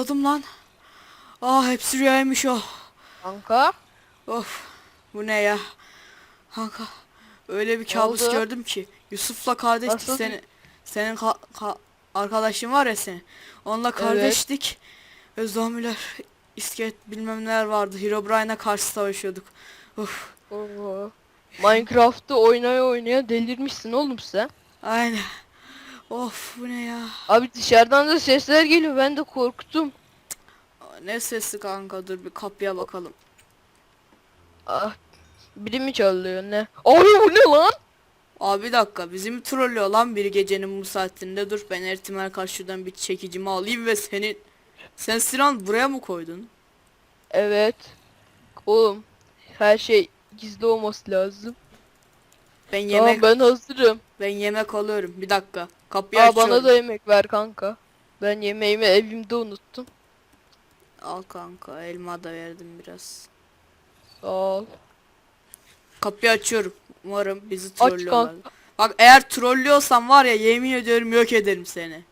Zıpladım lan. Ah hepsi rüyaymış o. Kanka. Of. Bu ne ya? Kanka. Öyle bir kabus oldu? gördüm ki. Yusuf'la kardeştik Nasıl? seni. Senin ka- ka- arkadaşın var ya senin. Onunla kardeştik. Ve zombiler, iskelet bilmem neler vardı. Herobrine'a karşı savaşıyorduk. Of. Oo. Minecraft'ta oynaya oynaya delirmişsin oğlum sen. Aynen. Of bu ne ya? Abi dışarıdan da sesler geliyor ben de korktum. Ne sesi kanka dur bir kapıya bakalım. Ah. Biri mi çalıyor ne? Abi bu ne lan? Abi bir dakika bizi mi trollüyor lan biri gecenin bu saatinde dur ben ihtimal karşıdan bir çekicimi alayım ve senin sen silahını buraya mı koydun? Evet. Oğlum her şey gizli olması lazım. Ben yemek Tamam ben hazırım. Ben yemek alıyorum. Bir dakika. Kapıyı Aa açıyorum. bana da yemek ver kanka. Ben yemeğimi evimde unuttum. Al kanka elma da verdim biraz. Sağ ol. Kapıyı açıyorum. Umarım bizi trollüyorlar. kanka. Bak eğer trollüyorsan var ya yemin ediyorum yok ederim seni.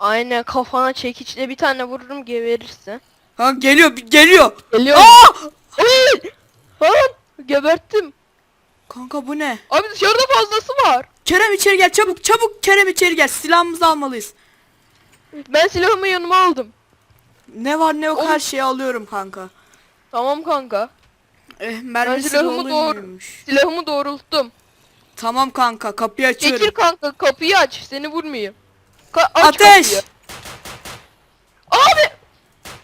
Aynen kafana çekiçle bir tane vururum geberirsin. Ha geliyor bir- geliyor. Geliyor. Aa! Ay! Lan geberttim. Kanka bu ne? Abi dışarıda fazlası var. Kerem içeri gel çabuk çabuk Kerem içeri gel silahımızı almalıyız. Ben silahımı yanıma aldım. Ne var ne yok Oğlum- her şeyi alıyorum kanka. Tamam kanka. Eh mermisi silahımı doluymuş. Silahımı doğrulttum. Tamam kanka kapıyı açıyorum. Çekil kanka kapıyı aç. Seni vurmayayım. Ka- aç Ateş! kapıyı. Abi!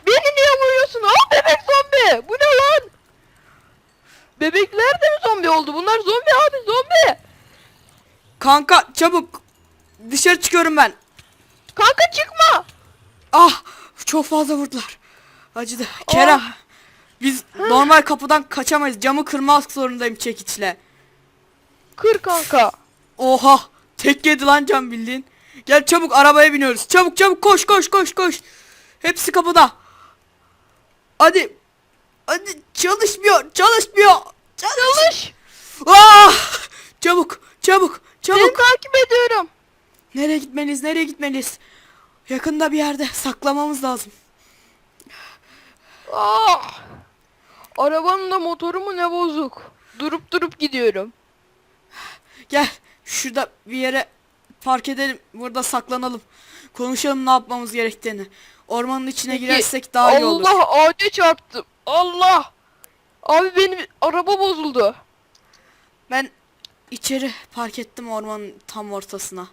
Beni niye vuruyorsun? Aa bebek zombi! Bu ne lan? Bebekler de mi zombi oldu? Bunlar zombi abi zombi. Kanka çabuk. Dışarı çıkıyorum ben. Kanka çıkma. Ah çok fazla vurdular. Acıdı. Kerem. Ah. Biz normal kapıdan kaçamayız. Camı kırmak zorundayım çekiçle. Kır kanka. Oha. Tek yedi lan cam bildiğin. Gel çabuk arabaya biniyoruz. Çabuk çabuk koş koş koş koş. Hepsi kapıda. Hadi. Hadi çalışmıyor. Çalışmıyor. Çalış. Çalış. Ah! Çabuk çabuk Seni çabuk. takip ediyorum. Nereye gitmeliyiz? Nereye gitmeliyiz? Yakında bir yerde saklamamız lazım. Ah. Arabanın da motoru mu ne bozuk. Durup durup gidiyorum. Gel şurada bir yere park edelim. Burada saklanalım. Konuşalım ne yapmamız gerektiğini. Ormanın içine Peki, girersek daha iyi olur. Allah ağaca çarptım. Allah. Abi benim araba bozuldu. Ben içeri park ettim ormanın tam ortasına.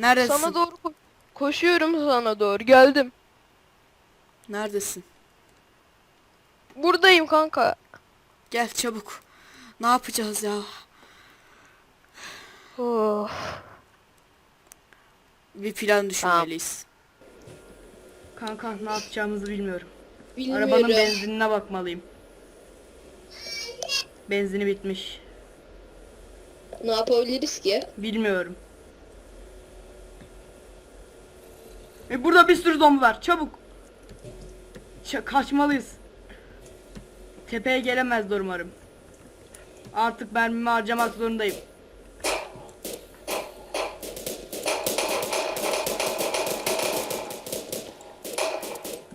Neredesin? Sana doğru ko- koşuyorum sana doğru. Geldim. Neredesin? Buradayım kanka. Gel çabuk. Ne yapacağız ya? Of. Bir plan düşünmeliyiz. Kanka ne yapacağımızı bilmiyorum. Arabanın benzinine bakmalıyım. Benzini bitmiş. Ne yapabiliriz ki? Bilmiyorum. E burada bir sürü zombi var. Çabuk. Ç- kaçmalıyız. Tepeye gelemezler umarım. Artık mermimi harcamak zorundayım.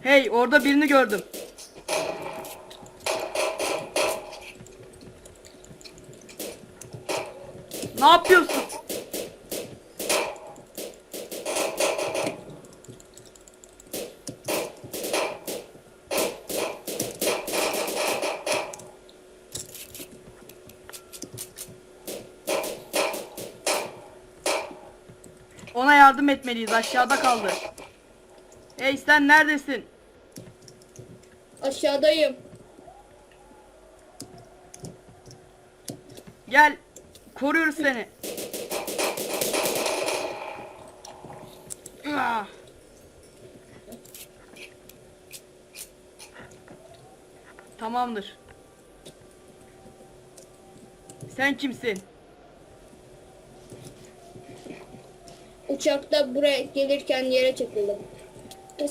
Hey orada birini gördüm. Ne yapıyorsun? Yardım etmeliyiz. Aşağıda kaldı. Hey sen neredesin? Aşağıdayım. Gel. Koruyoruz seni. Ah. Tamamdır. Sen kimsin? Uçakta buraya gelirken yere çakıldım.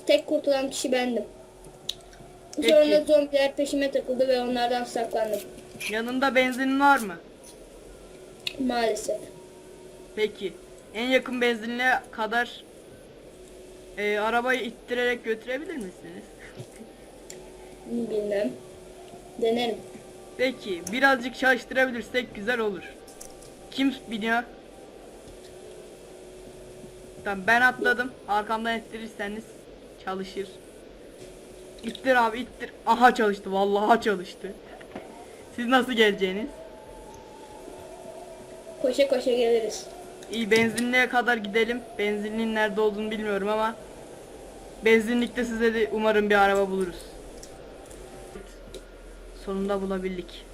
Tek kurtulan kişi bendim. Peki. Sonra zombiler peşime takıldı ve onlardan saklandım. Yanında benzinin var mı? Maalesef. Peki. En yakın benzinliğe kadar Ee, arabayı ittirerek götürebilir misiniz? Bilmem. Denerim. Peki birazcık çalıştırabilirsek güzel olur. Kim biniyor? Tamam ben atladım. Arkamdan ittirirseniz çalışır. İttir abi ittir. Aha çalıştı vallahi çalıştı. Siz nasıl geleceğiniz? Koşa koşa geliriz. İyi benzinliğe kadar gidelim. Benzinliğin nerede olduğunu bilmiyorum ama benzinlikte size de umarım bir araba buluruz. Sonunda bulabildik.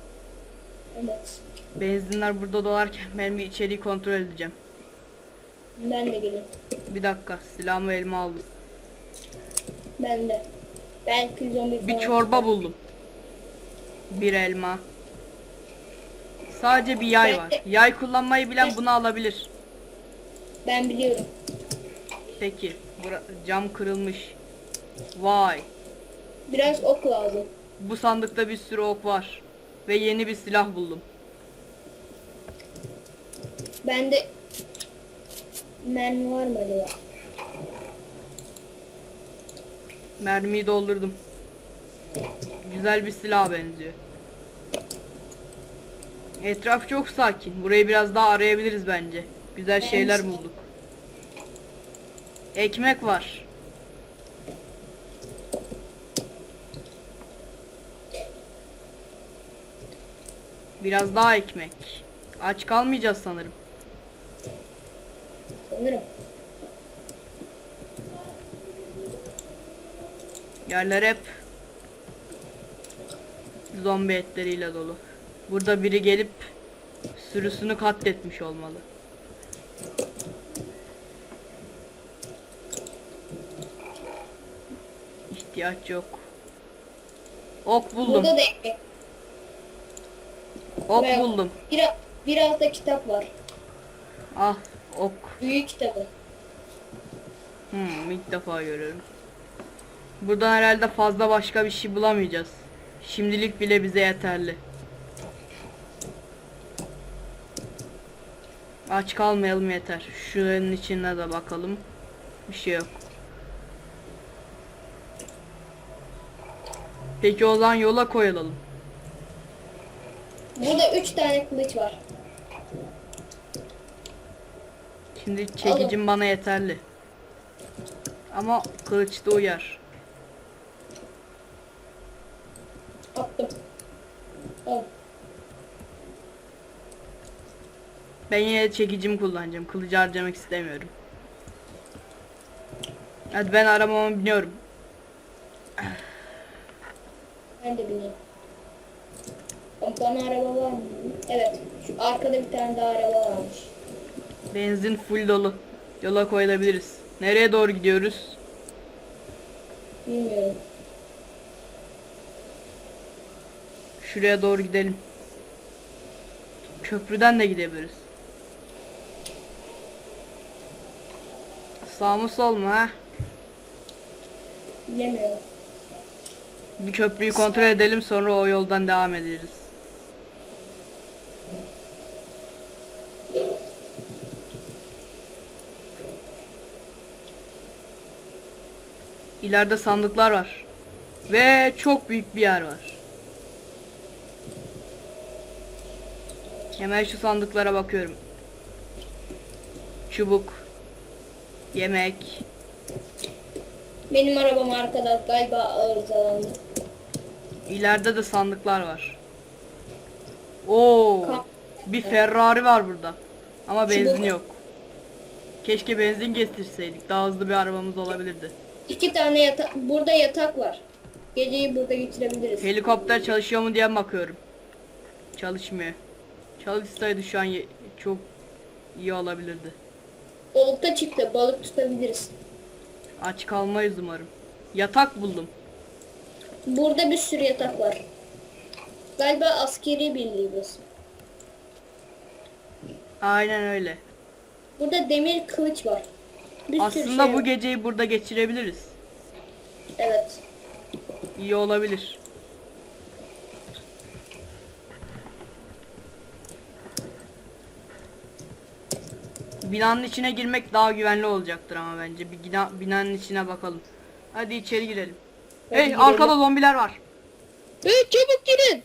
Evet. Benzinler burada dolarken ben bir içeriği kontrol edeceğim. Ben de geleyim. Bir dakika silahımı elime aldım. Ben de. Belki zombi Bir falan çorba buldum. Bir elma. Sadece bir yay var. Yay kullanmayı bilen bunu alabilir. Ben biliyorum. Peki. bura- cam kırılmış. Vay. Biraz ok lazım. Bu sandıkta bir sürü ok var. Ve yeni bir silah buldum. Bende mermi var mı acaba? Mermiyi doldurdum. Güzel bir silah benziyor. Etraf çok sakin. Burayı biraz daha arayabiliriz bence. Güzel şeyler bulduk. Ekmek var. Biraz daha ekmek. Aç kalmayacağız sanırım. Sanırım. Yerler hep zombi etleriyle dolu. Burada biri gelip sürüsünü katletmiş olmalı. İhtiyaç yok. Ok buldum. Burada da ekmek. Ok Ve buldum. Biraz, biraz da kitap var. Ah ok. Büyük kitabı. Hmm, ilk defa görüyorum. Buradan herhalde fazla başka bir şey bulamayacağız. Şimdilik bile bize yeterli. Aç kalmayalım yeter. Şuranın içine de bakalım. Bir şey yok. Peki o zaman yola koyulalım. Burada üç tane kılıç var. Şimdi çekicim bana yeterli. Ama kılıç da uyar. Attım. Ben yine de çekicimi kullanacağım. Kılıcı harcamak istemiyorum. Hadi ben arabama biniyorum. Ben de bineyim. Bana araba var mı? Evet. Şu arkada bir tane daha araba varmış. Benzin full dolu. Yola koyulabiliriz. Nereye doğru gidiyoruz? Bilmiyorum. Şuraya doğru gidelim. Köprüden de gidebiliriz. Sağ mı sol mu ha? Bilemiyorum. Bir köprüyü kontrol edelim sonra o yoldan devam ederiz. İleride sandıklar var. Ve çok büyük bir yer var. Hemen şu sandıklara bakıyorum. Çubuk. Yemek. Benim arabam arkada galiba arızalandı. İleride de sandıklar var. Oo, bir Ferrari var burada. Ama benzin yok. Keşke benzin getirseydik. Daha hızlı bir arabamız olabilirdi. İki tane yatak. Burada yatak var. Geceyi burada geçirebiliriz. Helikopter çalışıyor mu diye bakıyorum. Çalışmıyor. Çalışsaydı şu an ye- çok iyi olabilirdi. Olta çıktı. Balık tutabiliriz. Aç kalmayız umarım. Yatak buldum. Burada bir sürü yatak var. Galiba askeri birliği burası. Aynen öyle. Burada demir kılıç var. Bir Aslında şey bu var. geceyi burada geçirebiliriz. Evet. İyi olabilir. Binanın içine girmek daha güvenli olacaktır ama bence. Bir bina, binanın içine bakalım. Hadi içeri girelim. Hadi hey girelim. arkada zombiler var. Evet çabuk girin.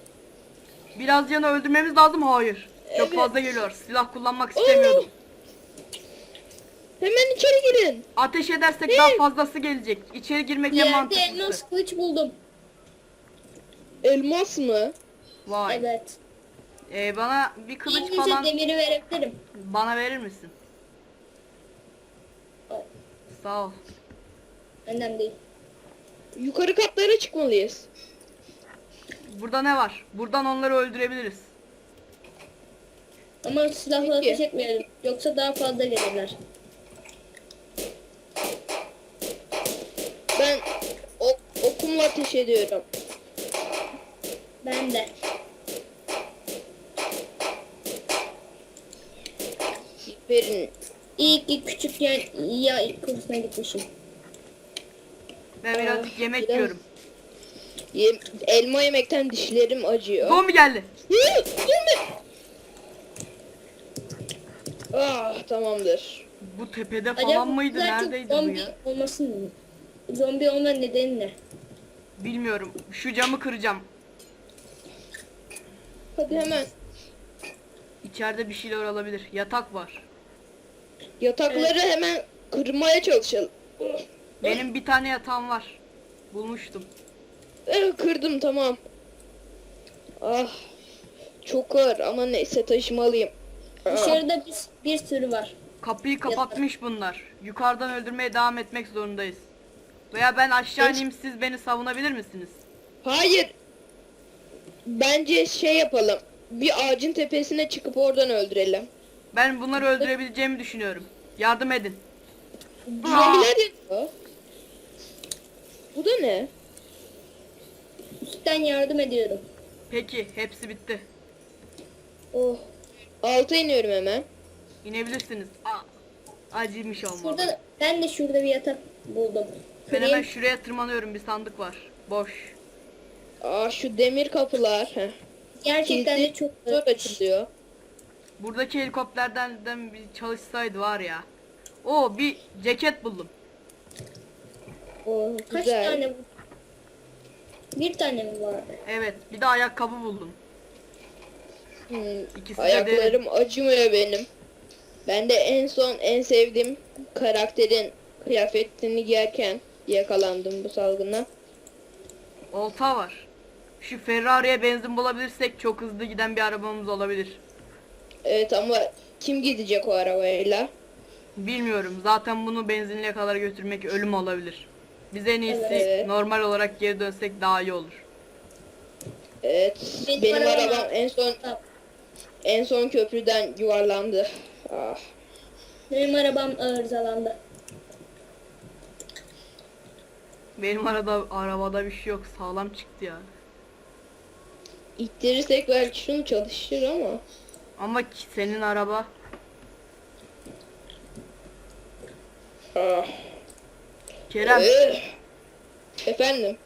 Biraz yanı öldürmemiz lazım. Hayır. Çok Evet. fazla geliyor. Silah kullanmak istemiyordum. Hemen içeri girin. Ateş edersek Ne? daha fazlası gelecek. İçeri girmek en Yerde mantıklısı. elmas kılıç buldum. Elmas mı? Vay. Evet. Ee, bana bir kılıç İngilizce falan demiri verebilirim. bana verir misin? Sağ ol. Önemli değil. Yukarı katlara çıkmalıyız. Burada ne var? Buradan onları öldürebiliriz. Ama silahla Peki. ateş etmeyelim. Yoksa daha fazla gelirler. Ben ok, okumla ateş ediyorum. Ben de. Verin. İyi ki küçükken ya kursuna gitmişim. Ben birazcık Ah, yemek biraz- yiyorum. Yem- elma yemekten dişlerim acıyor. Zombi geldi. Zombi. Ah tamamdır. Bu tepede falan Acaba mıydı? Neredeydi bu ya? olmasın mı? Zombi olma nedeni ne? Bilmiyorum. Şu camı kıracağım. Hadi hemen. İçeride bir şeyler olabilir. Yatak var. Yatakları hemen kırmaya çalışalım. Benim bir tane yatağım var. Bulmuştum. Eh, kırdım tamam. Ah. Çok ağır ama neyse taşımalıyım. Ah. Dışarıda bir, bir sürü var. Kapıyı kapatmış bunlar. Yukarıdan öldürmeye devam etmek zorundayız. Veya ben aşağı ineyim siz beni savunabilir misiniz? Hayır. Bence şey yapalım. Bir ağacın tepesine çıkıp oradan öldürelim. Ben bunları öldürebileceğimi düşünüyorum. Yardım edin. Zombiler yapıyor. Bu da ne? Üstten yardım ediyorum. Peki hepsi bitti. Oh. Alta iniyorum hemen. İnebilirsiniz. Aa, acıymış olmalı. Şurada ben de şurada bir yatak buldum. Ben hemen şuraya tırmanıyorum. Bir sandık var. Boş. Aa şu demir kapılar. Heh. Gerçekten de Kilitli çok zor açılıyor. Buradaki helikopterden bir çalışsaydı var ya. O bir ceket buldum. Oh, Kaç güzel. tane bu? Bir tane mi vardı? Evet. Bir de ayakkabı buldum. Hmm, İkisi de Ayaklarım acımıyor benim. Ben de en son en sevdiğim karakterin kıyafetini giyerken yakalandım bu salgına. Olta var. Şu Ferrari'ye benzin bulabilirsek çok hızlı giden bir arabamız olabilir. Evet ama kim gidecek o arabayla? Bilmiyorum. Zaten bunu benzinliğe kadar götürmek ölüm olabilir. Biz en iyisi Evet. normal olarak geri dönsek daha iyi olur. Evet. Benim Benim, arabam- arabam en son en son köprüden yuvarlandı. Ah. Benim arabam arızalandı. Benim arada arabada bir şey yok. Sağlam çıktı ya. İttirirsek belki şunu çalışır ama. Ama ki senin araba Ah. Kerem Eh. Efendim.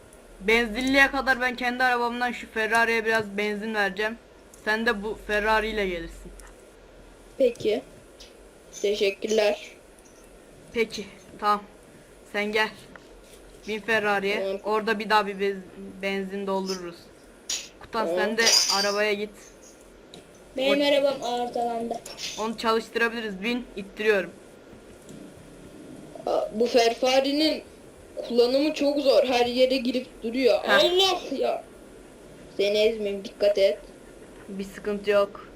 benzinliğe kadar ben kendi arabamdan şu Ferrari'ye biraz benzin vereceğim. Sen de bu Ferrari ile gelirsin. Peki. Teşekkürler. Peki tamam. Sen gel. Bin Ferrari'ye. Orada bir daha bir bez- benzin doldururuz. Kutan sen de arabaya git. Benim arabam arızalandı. Onu çalıştırabiliriz. Bin ittiriyorum. Aa, Bu Ferfari'nin kullanımı çok zor. Her yere girip duruyor. Heh. Allah ya. Seni ezmeyeyim dikkat et. Bir sıkıntı yok.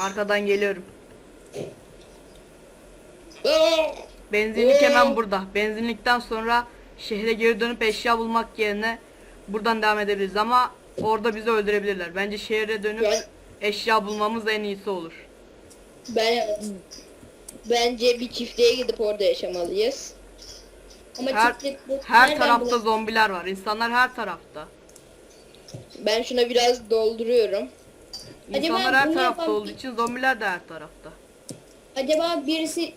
Arkadan geliyorum. Benzinlik Oo. hemen burada. Benzinlikten sonra şehre geri dönüp eşya bulmak yerine buradan devam edebiliriz ama orada bizi öldürebilirler. Bence şehre dönüp Ben- eşya bulmamız en iyisi olur. Ben bence bir çiftliğe gidip orada yaşamalıyız. Ama Her, çiftlik bu. her Nereden tarafta zombiler var. İnsanlar her tarafta. Ben şuna biraz dolduruyorum. Acaba İnsanlar her bunu tarafta yapan- olduğu için zombiler de her tarafta. Acaba birisi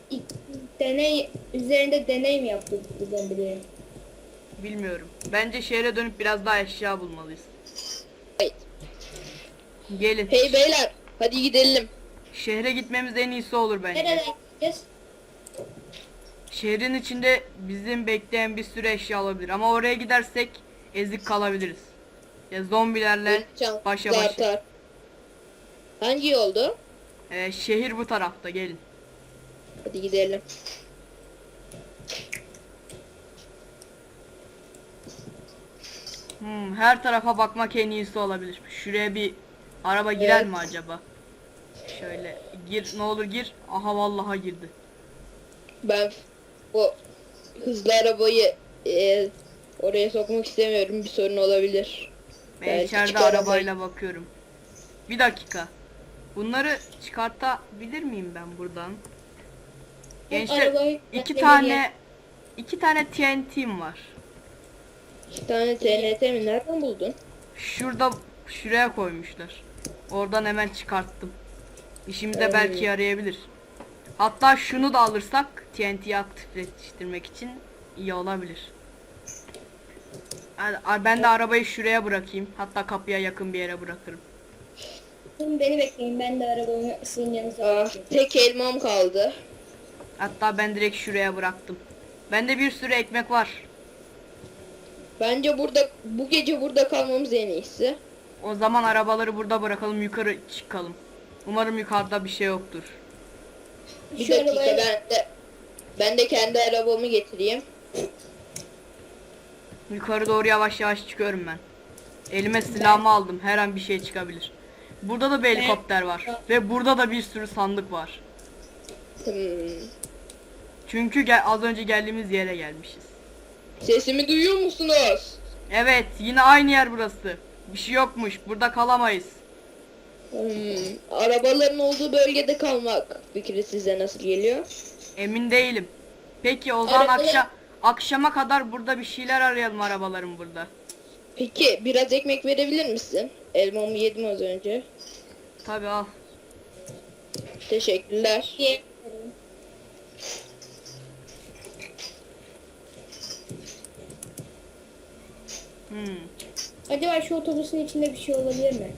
deney üzerinde deney mi yaptı bu zombileri? Bilmiyorum. Bence şehre dönüp biraz daha eşya bulmalıyız. Hey, Gelin. hey beyler hadi gidelim. Şehre gitmemiz en iyisi olur bence. Nereden gideceğiz? Şehrin içinde bizim bekleyen bir sürü eşya olabilir ama oraya gidersek ezik kalabiliriz. Ya zombilerle Can- başa başa. Hangi yoldu? Ee, şehir bu tarafta gelin. Hadi gidelim. Hmm, her tarafa bakmak en iyisi olabilir. Şuraya bir araba girer Evet. mi acaba? Şöyle gir ne olur gir. Aha vallahi girdi. Ben bu hızlı arabayı e, oraya sokmak istemiyorum. Bir sorun olabilir. Ben Belki içeride arabayla bakıyorum. Bir dakika. Bunları çıkartabilir miyim ben buradan? Gençler iki tane iki tane TNT'm var. İki tane TNT mi? Nereden buldun? Şurada şuraya koymuşlar. Oradan hemen çıkarttım. İşimize Hmm. belki yarayabilir. Hatta şunu da alırsak TNT'yi aktifleştirmek için iyi olabilir. Ben de arabayı şuraya bırakayım. Hatta kapıya yakın bir yere bırakırım. Beni bekleyin ben de arabamı sizin yanınıza Ah, tek elmam kaldı. Hatta ben direkt şuraya bıraktım. Bende bir sürü ekmek var. Bence burada bu gece burada kalmamız en iyisi. O zaman arabaları burada bırakalım yukarı çıkalım. Umarım yukarıda bir şey yoktur. Bir Şu dakika arabaya- ben de ben de kendi arabamı getireyim. Yukarı doğru yavaş yavaş çıkıyorum ben. Elime silahımı aldım. Her an bir şey çıkabilir. Burada da bir helikopter var. Ve burada da bir sürü sandık var. Hmm. Çünkü gel az önce geldiğimiz yere gelmişiz. Sesimi duyuyor musunuz? Evet yine aynı yer burası. Bir şey yokmuş. Burada kalamayız. Hmm. Arabaların olduğu bölgede kalmak fikri size nasıl geliyor? Emin değilim. Peki o zaman Arabalar- akşam akşama kadar burada bir şeyler arayalım arabaların burada. Peki biraz ekmek verebilir misin? Elmamı yedim az önce. Tabii al. Teşekkürler. Hmm. Acaba şu otobüsün içinde bir şey olabilir mi?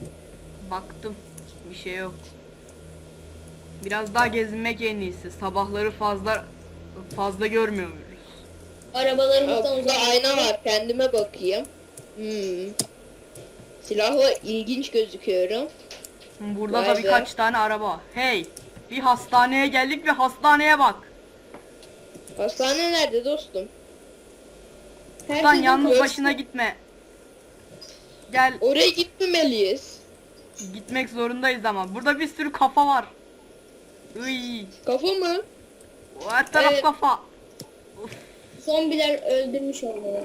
Baktım. Bir şey yok. Biraz daha gezinmek en iyisi. Sabahları fazla fazla görmüyor muyuz? Arabalarımızdan uzak. ayna var. Kendime bakayım. Hmm. Silahla ilginç gözüküyorum. Burada Vay da be. birkaç tane araba. Hey, bir hastaneye geldik ve hastaneye bak. Hastane nerede dostum? Lan Herkesin yalnız başına gitme. Gel, Oraya gitmemeliyiz. gitmek zorundayız ama. Burada bir sürü kafa var. Iy, Kafa mı? her taraf Evet. kafa. Zombiler öldürmüş onları.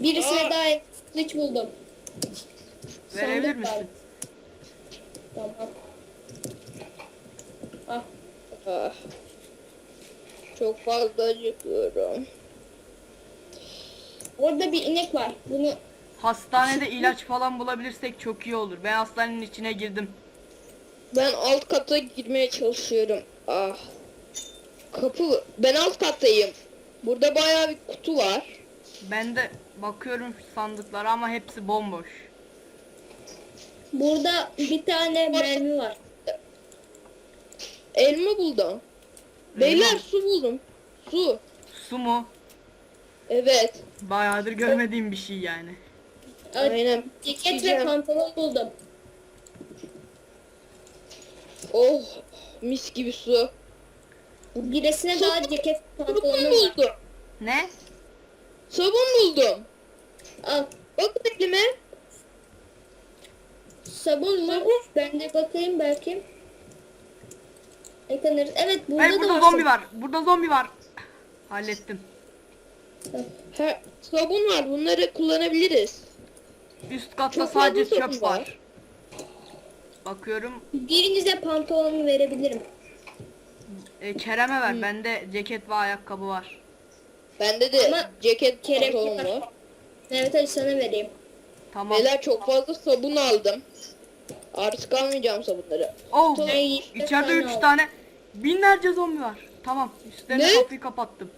Birisine Aa. daha kılıç buldum. Verebilir Sandık var. misin? Tamam. Ah, Ah. Çok fazla acıkıyorum. orada bir inek var. Bunu Hastanede ilaç falan bulabilirsek çok iyi olur. Ben hastanenin içine girdim. Ben alt kata girmeye çalışıyorum. Ah. Kapı. Ben alt kattayım. Burada bayağı bir kutu var. Ben de bakıyorum sandıklara ama hepsi bomboş. burada bir tane mermi var. Elma buldum. Beyler su buldum. Su. Su mu? Evet. Bayağıdır görmediğim bir şey yani. Aynen. Ceket ve Yiyeceğim. pantolon buldum. Oh. Mis gibi su. Birisine daha ceket Sabun var. buldum. Ne? Sabun buldum. Al. Bakın elime. Sabun mu? Ben de bakayım belki. Yıkanırız. Evet burada Hayır da burada var zombi var. Burada zombi var. Hallettim. Ha, sabun var. Bunları kullanabiliriz. Üst katta Çok sadece çöp var. var. Bakıyorum. Birinize pantolonu verebilirim. E, Kerem'e ver. Bende ceket ve ayakkabı var. Bende de Ama ceket Kerem pantolon var. Evet hadi sana vereyim. Tamam. Beyler çok fazla sabun aldım. Artık almayacağım sabunları. Oh, Ben yirmi içeride tane 3 aldım. tane binlerce zombi var. Tamam. Üstlerine Ne? kapıyı kapattım.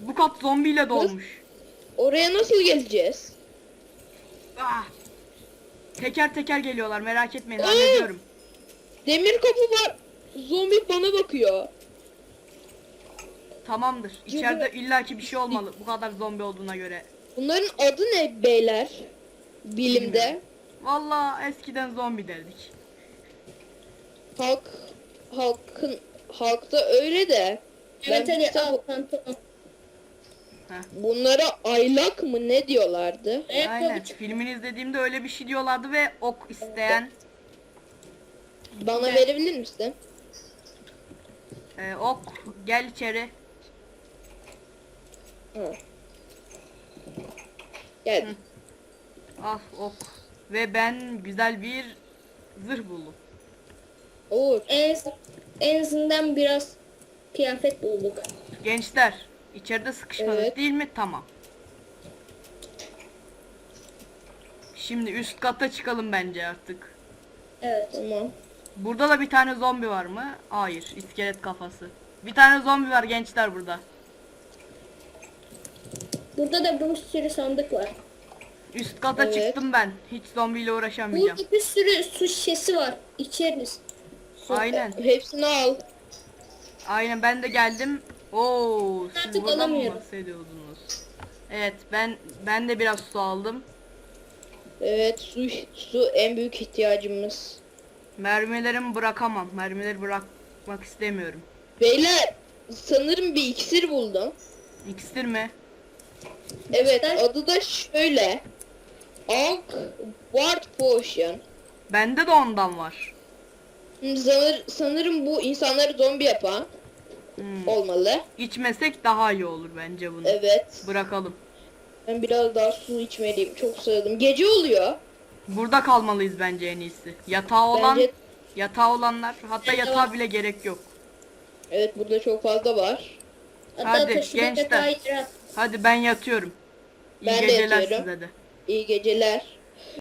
Bu kat zombiyle dolmuş. Oraya nasıl geleceğiz? Ah. Teker teker geliyorlar. Merak etmeyin. Aa! Hallediyorum. Demir kapı var. Zombi bana bakıyor. Tamamdır. İçeride illaki bir şey olmalı. Bu kadar zombi olduğuna göre. Bunların adı ne beyler? Bilimde. Vallahi eskiden zombi derdik. Halk halkın halkta öyle de. Evet Ben hadi kitap- al Bunlara aylak mı ne diyorlardı? Aynen. Filmini izlediğimde öyle bir şey diyorlardı ve ok isteyen Bana Ben- verebilir misin? e, ok gel içeri. Hı. Gel. Al ok. Ve ben güzel bir zırh buldum. Olur. En, en azından biraz kıyafet bulduk. Gençler içeride sıkışmadık Evet. değil mi? Tamam. Şimdi üst kata çıkalım bence artık. Evet. Tamam. Burada da bir tane zombi var mı? Hayır, iskelet kafası. Bir tane zombi var gençler burada. Burada da bir sürü sandık var. Üst kata Evet. çıktım ben. Hiç zombiyle uğraşamayacağım. Burada bir sürü su şişesi var. İçeriz. Su- Aynen. Hepsini al. Aynen ben de geldim. Oo, siz Artık buradan mı alamıyorum. bahsediyordunuz? Evet, ben ben de biraz su aldım. Evet su su en büyük ihtiyacımız. Mermilerimi bırakamam. Mermileri bırakmak istemiyorum. Beyler sanırım bir iksir buldum. İksir mi? Evet adı da şöyle. Ankh Ward Potion. Bende de ondan var. Sanır, sanırım bu insanları zombi yapan Hmm. olmalı. İçmesek daha iyi olur bence bunu. Evet. Bırakalım. Ben biraz daha su içmeliyim. Çok susadım. Gece oluyor. Burada kalmalıyız bence en iyisi. Yatağı olan, Bence yatağı olanlar, hatta Evet, yatağa bile gerek yok. evet burada çok fazla var. Hatta Hadi, gençler. Hadi ben yatıyorum. İyi Ben de geceler yatıyorum. size de. İyi geceler.